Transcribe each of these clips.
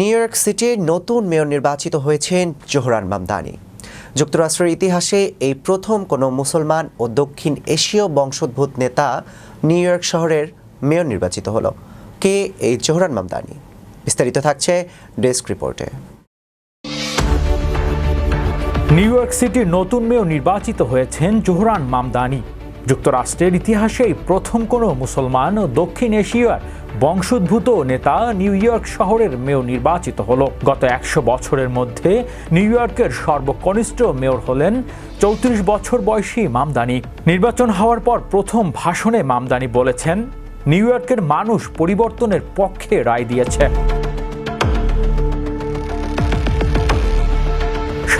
New York সিটির নতুন mayor নির্বাচিত হয়েছেন জোহরান মামদানি। যুক্তরাষ্ট্রের ইতিহাসে এই প্রথম কোনো মুসলমান ও দক্ষিণ এশীয় বংশোদ্ভূত নেতা নিউ ইয়র্ক শহরের মেয়র নির্বাচিত হলো। কে এই জোহরান মামদানি? বিস্তারিত থাকছে ডেস্ক রিপোর্টে। নিউ ইয়র্ক সিটির নতুন মেয়র নির্বাচিত হয়েছেন জোহরান মামদানি। যুক্তরাষ্ট্রের ইতিহাসেই প্রথম কোনো মুসলমান ও দক্ষিণ এশিয়ার বংশোদ্ভূত নেতা নিউ ইয়র্ক শহরের মেয়র নির্বাচিত হলো। গত একশো বছরের মধ্যে নিউ ইয়র্কের সর্বকনিষ্ঠ মেয়র হলেন চৌত্রিশ বছর বয়সী মামদানি। নির্বাচন হওয়ার পর প্রথম ভাষণে মামদানি বলেছেন, নিউ ইয়র্কের মানুষ পরিবর্তনের পক্ষে রায় দিয়েছে।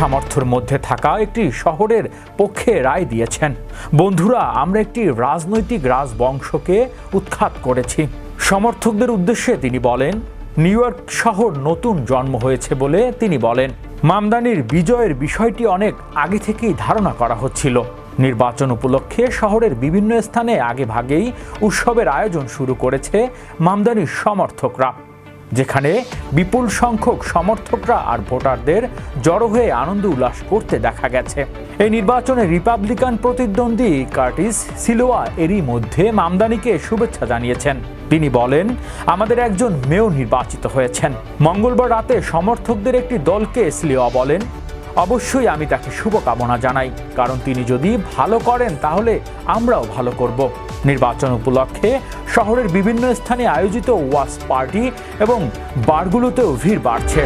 সামর্থ্যের মধ্যে থাকা একটি শহরের পক্ষে রায় দিয়েছেন। বন্ধুরা, আমরা একটি রাজনৈতিক রাজবংশকে উৎখাত করেছি। সমর্থকদের উদ্দেশ্যে তিনি বলেন, নিউ ইয়র্ক শহর নতুন জন্ম হয়েছে বলে তিনি বলেন। মামদানির বিজয়ের বিষয়টি অনেক আগে থেকেই ধারণা করা হচ্ছিল। নির্বাচন উপলক্ষে শহরের বিভিন্ন স্থানে আগে ভাগেই উৎসবের আয়োজন শুরু করেছে মামদানির সমর্থকরা। যেখানে বিপুল সংখ্যক সমর্থকরা আর ভোটারদের জড়ো হয়ে আনন্দ উল্লাস করতে দেখা গেছে। এই নির্বাচনে রিপাবলিকান প্রতিদ্বন্দ্বী কার্টিস সিলোয়া এরই মধ্যে মামদানিকে শুভেচ্ছা জানিয়েছেন। তিনি বলেন, আমাদের একজন মেয়র নির্বাচিত হয়েছেন। মঙ্গলবার রাতে সমর্থকদের একটি দলকে সিলোয়া বলেন অবশ্যই আমি তাকে শুভকামনা জানাই, কারণ তিনি যদি ভালো করেন তাহলে আমরাও ভালো করব। নির্বাচন উপলক্ষে শহরের বিভিন্ন স্থানে আয়োজিত ওয়াস পার্টি এবং বারগুলোতেও ভিড় বাড়ছে।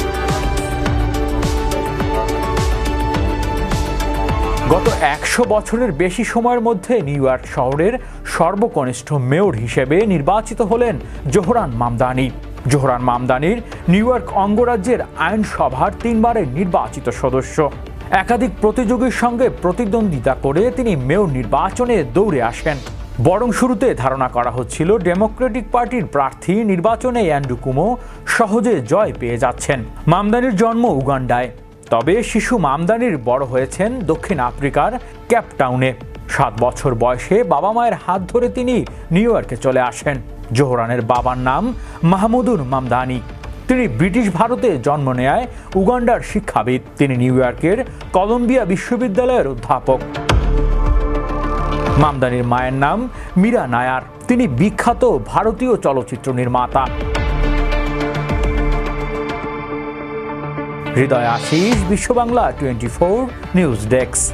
গত একশো বছরের বেশি সময়ের মধ্যে নিউ ইয়র্ক শহরের সর্বকনিষ্ঠ মেয়র হিসেবে নির্বাচিত হলেন জোহরান মামদানি। জোহরান মামদানির নিউ ইয়র্ক অঙ্গরাজ্যের আইনসভার তিনবারের নির্বাচিত সদস্য। একাধিক প্রতিযোগীর সঙ্গে প্রতিদ্বন্দ্বিতা করে তিনি মেয়র নির্বাচনে দৌড়ে আসেন। বরং শুরুতে ধারণা করা হচ্ছিল ডেমোক্রেটিক পার্টির প্রার্থী নির্বাচনে অ্যান্ড্রু কুমো সহজে জয় পেয়ে যাচ্ছেন। মামদানির জন্ম উগান্ডায়। তবে শিশু মামদানির বড় হয়েছেন দক্ষিণ আফ্রিকার ক্যাপটাউনে। সাত বছর বয়সে বাবা মায়ের হাত ধরে তিনি নিউ ইয়র্কে চলে আসেন। জোহরানের বাবার নাম মাহমুদুর মামদানি। তিনি ব্রিটিশ ভারতে জন্ম নেয় উগান্ডার শিক্ষাবিদ। তিনি নিউ ইয়র্কের কলম্বিয়া বিশ্ববিদ্যালয়ের অধ্যাপক। মামদানির মায়ের নাম মীরা নায়ার। তিনি বিখ্যাত ভারতীয় চলচ্চিত্র নির্মাতা। Hriday Ashis Biswa Bangla twenty four news desk.